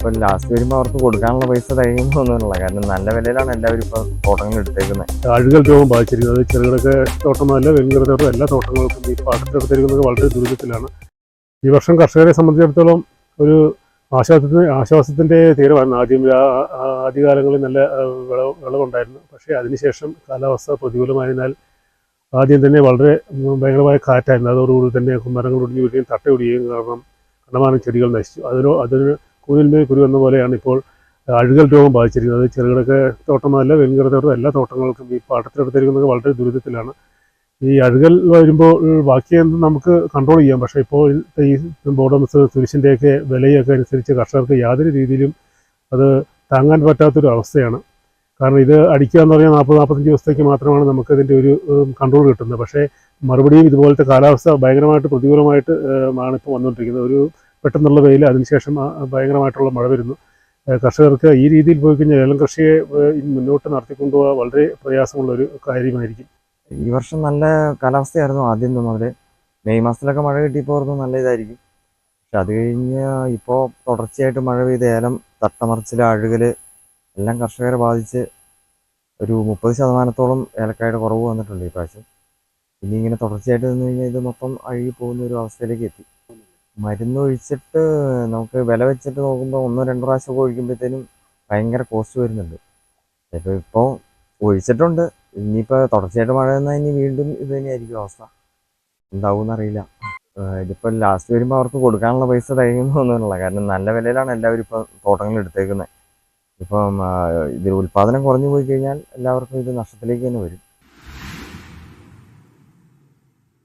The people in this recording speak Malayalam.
ഇതിപ്പോൾ ലാസ്റ്റ് വരുമ്പോൾ അവർക്ക് കൊടുക്കാനുള്ള പൈസ തികയുന്നൊന്നുമില്ല കാരണം നല്ല വിലയിലാണ് എല്ലാവരും ഇപ്പോൾ തോട്ടങ്ങൾ എടുത്തേക്കുന്നത്. അഴുകൽ രോഗം ബാധിച്ചിരിക്കുന്നത്. ചെറുകിടക്ക് തോട്ടമല്ല വെങ്കല തോട്ടം എല്ലാ തോട്ടങ്ങൾക്കും ഈ പാട്ടത്തെടുത്തിരിക്കുന്നത് വളരെ ദുരിതത്തിലാണ്. ഈ വർഷം കർഷകരെ സംബന്ധിച്ചിടത്തോളം ഒരു ആശ്വാസത്തിന് ആശ്വാസത്തിന്റെ തീരമായിരുന്നു ആദ്യം ആദ്യകാലങ്ങളിൽ നല്ല വിളവ് വിളവുണ്ടായിരുന്നു. പക്ഷേ അതിനുശേഷം കാലാവസ്ഥ പ്രതികൂലമായതിനാൽ ആദ്യം തന്നെ വളരെ ഭയങ്കരമായ കാറ്റായിരുന്നു. അതോടുകൂടി തന്നെ മരങ്ങൾ ഒടിഞ്ഞു വീഴുകയും തട്ടയൊടിയുകയും കാരണം കണ്ടമാനം ചെടികൾ നശിച്ചു. അതിനോ അതിന് കൂനിന്മേൽ കുരു എന്ന പോലെയാണ് ഇപ്പോൾ അഴുകൽ രോഗം ബാധിച്ചിരിക്കുന്നത്. ചെറുകിടക്ക് തോട്ടമല്ല വെങ്കിട തോട്ടം എല്ലാ തോട്ടങ്ങൾക്കും ഈ പാട്ടത്തിലെടുത്തിരിക്കുന്നത് വളരെ ദുരിതത്തിലാണ്. ഈ അഴുകൽ വരുമ്പോൾ ബാക്കി നമുക്ക് കൺട്രോൾ ചെയ്യാം. പക്ഷേ ഇപ്പോൾ ഈ ബോർഡംസ് തുരിശിന്റെയൊക്കെ വിലയൊക്കെ അനുസരിച്ച് കർഷകർക്ക് യാതൊരു രീതിയിലും അത് താങ്ങാൻ പറ്റാത്തൊരു അവസ്ഥയാണ്. കാരണം ഇത് അടിക്കുക എന്ന് പറഞ്ഞാൽ നാൽപ്പത് നാൽപ്പത്തഞ്ച് ദിവസത്തേക്ക് മാത്രമാണ് നമുക്ക് ഇതിന്റെ ഒരു കൺട്രോൾ കിട്ടുന്നത്. പക്ഷേ മറുപടിയും ഇതുപോലത്തെ കാലാവസ്ഥ ഭയങ്കരമായിട്ട് പ്രതികൂലമായിട്ട് ആണ് ഇപ്പോൾ വന്നുകൊണ്ടിരിക്കുന്നത്. ഒരു പെട്ടെന്നുള്ള വെയിൽ അതിനുശേഷം ഭയങ്കരമായിട്ടുള്ള മഴ വരുന്നു. കർഷകർക്ക് ഈ രീതിയിൽ പോയി കഴിഞ്ഞാൽ ഏലം കൃഷിയെ മുന്നോട്ട് നടത്തിക്കൊണ്ടുപോകാൻ വളരെ പ്രയാസമുള്ള ഒരു കാര്യമായിരിക്കും. ഈ വർഷം നല്ല കാലാവസ്ഥയായിരുന്നു ആദ്യം മുതൽ മെയ് മാസത്തിലൊക്കെ മഴ കിട്ടിയപ്പോയിരുന്നു നല്ല ഇതായിരിക്കും. പക്ഷെ അത് കഴിഞ്ഞ് ഇപ്പോൾ തുടർച്ചയായിട്ട് മഴ പെയ്ത് ഏലം തട്ടമറിച്ചിൽ അഴുകൽ എല്ലാം കർഷകരെ ബാധിച്ച് ഒരു മുപ്പത് ശതമാനത്തോളം ഏലക്കായുടെ കുറവ് വന്നിട്ടുണ്ട് ഈ പ്രാവശ്യം. ഇനി ഇങ്ങനെ തുടർച്ചയായിട്ട് നിന്ന് കഴിഞ്ഞാൽ ഇത് മൊത്തം അഴുകി പോകുന്ന ഒരു അവസ്ഥയിലേക്ക് എത്തി. മരുന്ന് ഒഴിച്ചിട്ട് നമുക്ക് വില വെച്ചിട്ട് നോക്കുമ്പോൾ ഒന്നോ രണ്ടോ പ്രാവശ്യമൊക്കെ ഒഴിക്കുമ്പോഴത്തേനും ഭയങ്കര കോസ്റ്റ് വരുന്നുണ്ട്. ചിലപ്പോൾ ഇപ്പോൾ ഒഴിച്ചിട്ടുണ്ട്. ഇനിയിപ്പോൾ തുടർച്ചയായിട്ട് മഴ വന്നാൽ ഇനി വീണ്ടും ഇത് തന്നെയായിരിക്കും അവസ്ഥ. എന്താവും എന്നറിയില്ല ഇതിപ്പോൾ ലാസ്റ്റ് വരുമ്പോൾ അവർക്ക് കൊടുക്കാനുള്ള പൈസ തികയുന്നൊന്നുമില്ല കാരണം നല്ല വിലയിലാണ് എല്ലാവരും ഇപ്പോൾ തോട്ടങ്ങൾ എടുത്തേക്കുന്നത് ഇപ്പം ഇതിൽ ഉൽപ്പാദനം കുറഞ്ഞു പോയി കഴിഞ്ഞാൽ എല്ലാവർക്കും ഇത് നഷ്ടത്തിലേക്ക് തന്നെ വരും.